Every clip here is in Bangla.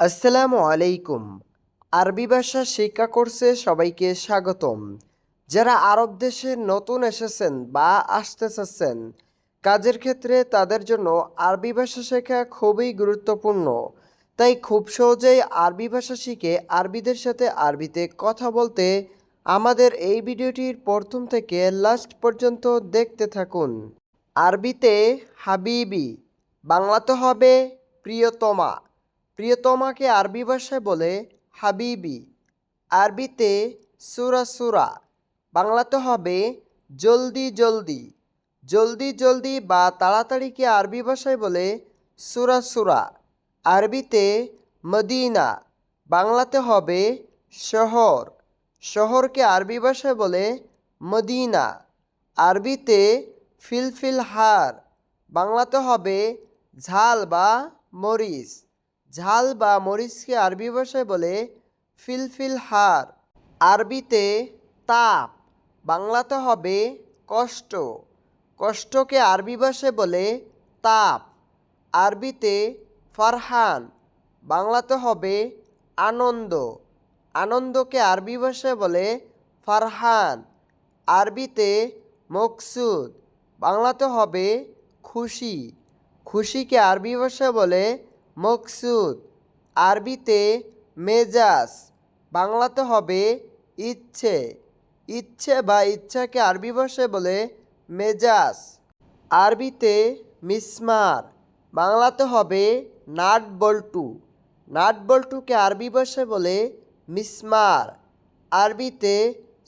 আসসালামু আলাইকুম। আরবি ভাষা শিক্ষা কোর্সে সবাইকে স্বাগতম। যারা আরব দেশে নতুন এসেছেন বা আসতে চাচ্ছেন, কাজের ক্ষেত্রে তাদের জন্য আরবি ভাষা শেখা খুবই গুরুত্বপূর্ণ। তাই খুব সহজেই আরবি ভাষা শিখে আরবিদের সাথে আরবিতে কথা বলতে আমাদের এই ভিডিওটির প্রথম থেকে লাস্ট পর্যন্ত দেখতে থাকুন। আরবিতে হাবিবি, বাংলাতে হবে প্রিয়তমা। প্রিয়তমাকে আরবি ভাষায় বলে হাবিবি। আরবিতে সুরা সুরা, বাংলাতে হবে জলদি জলদি। জলদি জলদি বা তাড়াতাড়িকে আরবি ভাষায় বলে সুরা সুরা। আরবিতে মদিনা, বাংলাতে হবে শহর। শহরকে আরবি ভাষায় বলে মদিনা। আরবিতে ফিলফিল হার, বাংলাতে হবে ঝাল বা মরিচ। ঝাল বা মরিচকে আরবি ভাষায় বলে ফিলফিল হার। আরবিতে তাপ, বাংলাতে হবে কষ্ট। কষ্টকে আরবি ভাষায় বলে তাপ। আরবিতে ফারহান, বাংলাতে হবে আনন্দ। আনন্দকে আরবি ভাষায় বলে ফারহান। আরবিতে মকসুদ, বাংলাতে হবে খুশি। খুশিকে আরবি ভাষায় বলে মকসুদ। আরবিতে মেজাজ, বাংলাতে হবে ইচ্ছে। ইচ্ছে বা ইচ্ছাকে আরবি ভাষায় বলে মেজাজ। আরবিতে মিসমার, বাংলাতে হবে নাট বল্টু নাট বল্টুকে আরবি ভাষায় বলে মিসমার। আরবিতে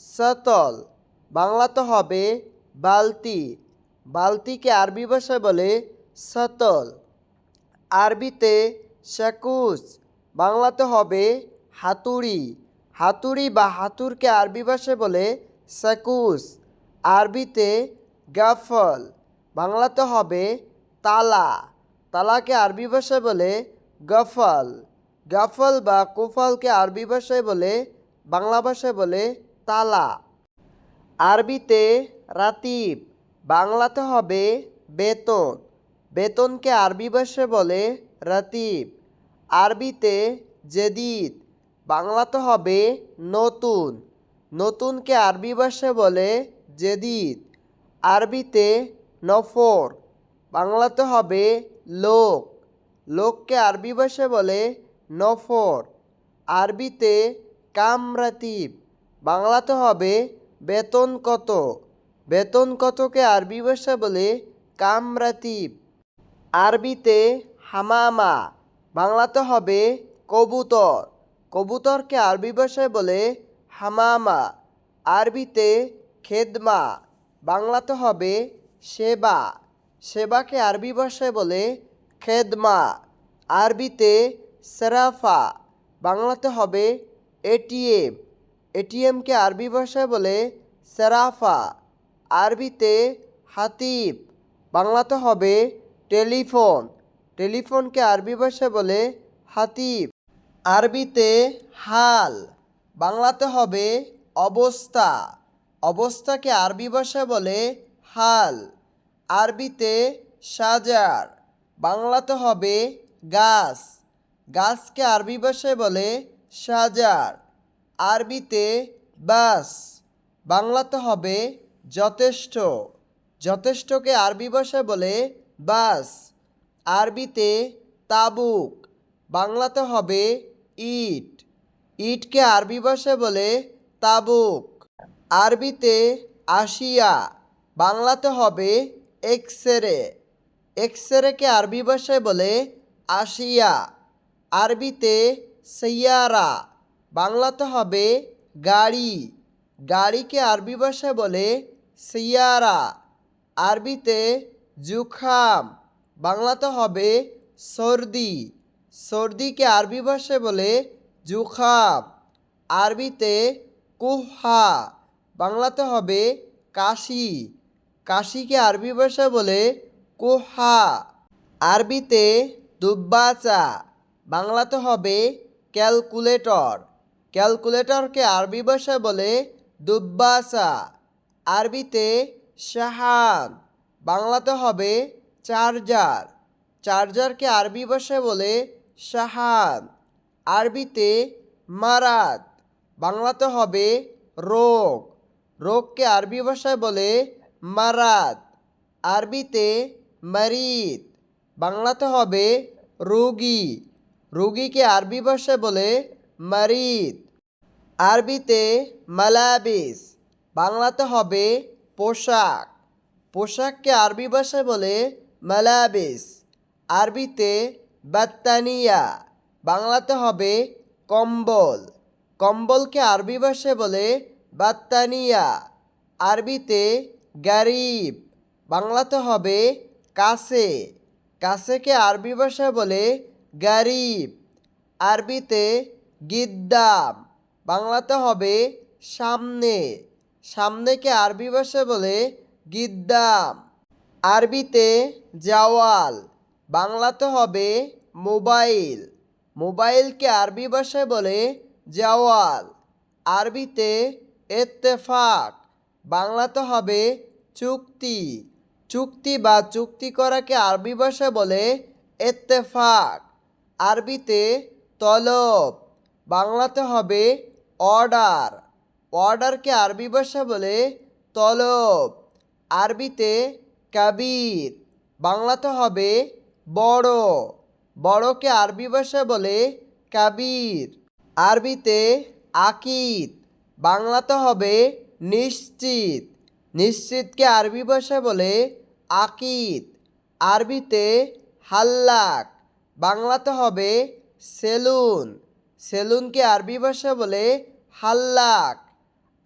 সতল, বাংলাতে হবে বালতি। বালতিকে আরবি ভাষায় বলে সতল। আরবিতে শাকুস, বাংলাতে হবে হাতুড়ি। হাতুড়ি বা হাতুরকে আরবি ভাষায় বলে শাকুস। আরবিতে গাফল, বাংলাতে হবে তালা। তালাকে আরবি ভাষায় বলে গফল। গাফল বা কুফলকে আরবি ভাষায় বলে, বাংলা ভাষায় বলে তালা। আরবিতে রাতিব, বাংলাতে হবে বেতন। বেতনকে আরবি ভাষায় বলে রাতিব, আরবিতে জেদিদ। বাংলাতে হবে নতুন। নতুনকে আরবি ভাষায় বলে জেদিদ, আরবিতে নফর। বাংলাতে হবে লোক। লোককে আরবি ভাষায় বলে নফর। আরবিতে কামরাতিব বাংলাতে হবে বেতন কত। বেতন কতকে আরবি ভাষায় বলে কামরাতিব আরবিতে হামামা, বাংলাতে হবে কবুতর। কবুতরকে আরবি ভাষায় বলে হামামা, আরবিতে খেদমা, বাংলাতে হবে সেবা। সেবাকে আরবি ভাষায় বলে খেদমা, আরবিতে সেরাফা, বাংলাতে হবে এটিএম। এটিএমকে আরবি ভাষায় বলে সেরাফা, আরবিতে হাতিব, বাংলাতে হবে টেলিফোন। টেলিফোনকে আরবি ভাষায় বলে হাতিব। আরবিতে হাল, বাংলাতে হবে অবস্থা। অবস্থাকে আরবি ভাষায় বলে হাল। আরবিতে সাজার, বাংলাতে হবে গাছ। গাছকে আরবি ভাষায় বলে সাজার। আরবিতে বাস, বাংলাতে হবে যথেষ্ট। যথেষ্টকে আরবি ভাষায় বলে বাস। আরবিতে তাবুক, বাংলাতে হবে ইট। ইটকে আরবি ভাষায় বলে তাবুক। আরবিতে আশিয়া, বাংলাতে হবে এক্সরে। এক্সরেকে আরবি ভাষায় বলে আশিয়া। আরবিতে সৈয়ারা, বাংলাতে হবে গাড়ি। গাড়িকে আরবি ভাষায় বলে সিয়ারা। আরবিতে জুখাম, বাংলাতে হবে সর্দি। সর্দিকে আরবি ভাষায় বলে জুখাম, আরবিতে কুহা, বাংলাতে হবে কাশি। কাশিকে আরবি ভাষায় বলে কুহা, আরবিতে দুব্বাচা, বাংলাতে হবে ক্যালকুলেটর। ক্যালকুলেটরকে আরবি ভাষায় বলে দুব্বাসা আরবিতে শাহান। বাংলাতে হবে চার্জার। চার্জারকে আরবি ভাষায় বলে শাহান আরবিতে মারাত। বাংলাতে হবে রোগ। রোগকে আরবি ভাষায় বলে মারাত, আরবিতে মারিদ বাংলাতে হবে রোগী। রোগীকে আরবি ভাষায় বলে মারিদ আরবিতে মালাবিস। বাংলাতে হবে পোশাক। পোশাককে আরবি ভাষায় বলে মালাবিস। আরবিতে বাত্তানিয়া, বাংলাতে হবে কম্বল। কম্বলকে আরবি ভাষায় বলে বাত্তানিয়া। আরবিতে গারিব, বাংলাতে হবে কাছে কাছেকে আরবি ভাষায় বলে গারিব। আরবিতে গিদ্দাম, বাংলাতে হবে সামনে। সামনেকে আরবি ভাষায় বলে গিদ্দাম। আরবিতে জাওয়াল, বাংলাতে হবে মোবাইল। মোবাইলকে আরবি ভাষায় বলে জাওয়াল। আরবিতে এত্তেফাক, বাংলাতে হবে চুক্তি। চুক্তি বা চুক্তি করাকে আরবি ভাষায় বলে এত্তেফাক। আরবিতে তলব, বাংলাতে হবে অর্ডার। অর্ডারকে আরবি ভাষা বলে তলব। আরবিতে কাবির, বাংলাতে হবে বড়। বড়কে আরবি ভাষা বলে কাবির। আরবিতে আকিদ, বাংলাতে হবে নিশ্চিত। নিশ্চিতকে আরবি ভাষা বলে আকিদ। আরবিতে হাল্লাক, বাংলাতে হবে সেলুন। সেলুনকে আরবি ভাষা বলে হাল্লাক।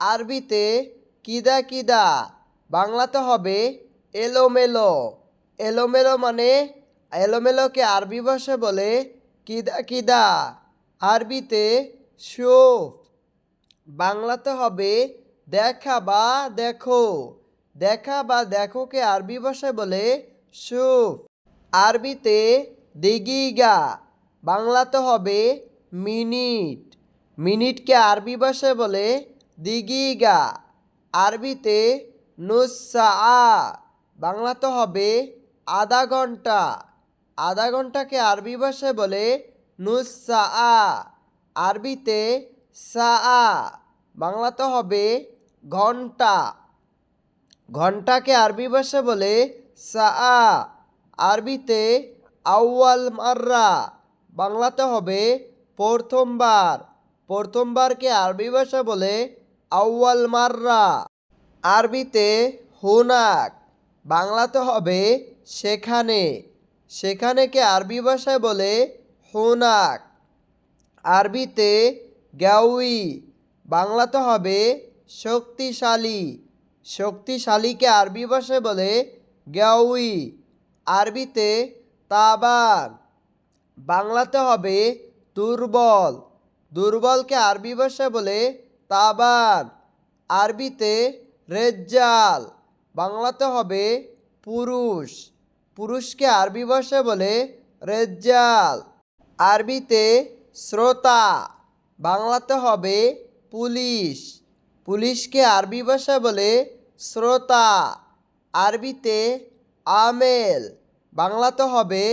আরবিতে কিদা কিদা বাংলাতে হবে এলোমেলো। এলোমেলো মানে এলোমেলোকে আরবি ভাষা বলে কিদা কিদা, আরবিতে সুফ। বাংলাতে হবে দেখা বা দেখো। দেখা বা দেখোকে আরবি ভাষায় বলে সুফ। আরবিতে দিগিগা, বাংলাতে হবে মিনিট। মিনিটকে আরবি ভাষায় বলে দিগিগা, আরবিতে নুসা বাংলাতে হবে আধা ঘণ্টা। আধা ঘন্টাকে আরবি ভাষায় বলে নুসা আরবিতে সা বাংলাতে হবে ঘণ্টা। ঘন্টাকে আরবি ভাষা বলে সা আ আরবিতে আউয়াল মাররা। বাংলাতে হবে প্রথমবার। প্রথমবারকে আরবি ভাষা বলে আউয়াল মাররা। আরবিতে হুনাক, বাংলাতে হবে সেখানে। সেখানেকে আরবি ভাষায় বলে হুনাক। আরবিতে গাউই বাংলাতে হবে শক্তিশালী। শক্তিশালীকে আরবি ভাষায় বলে গাউই আরবিতে তাবান, বাংলাতে হবে দুর্বল। দুর্বলকে আরবি ভাষায় বলে তাবান। আরবিতে রেজ্জাল। বাংলাতে হবে পুরুষ। পুরুষকে আরবি ভাষায় বলে রেজ্জাল। আরবিতে শ্রোতা। বাংলাতে হবে পুলিশ। পুলিশকে আরবি ভাষা বলে শ্রোতা। আরবিতে আমেল। বাংলাতে হবে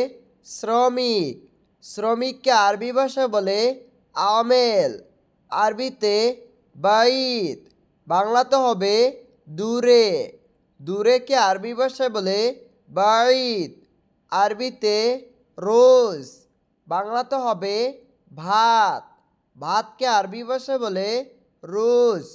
শ্রমিক। শ্রমিককে আরবি ভাষা বলে আমেল। আরবিতে বাইত। বাংলাতে হবে দূরে দূরেকে আরবি ভাষায় বলে? বাড়িত আরবিতে রোজ। বাংলাতে হবে ভাত। ভাতকে আরবি ভাষায় বলে? রোজ।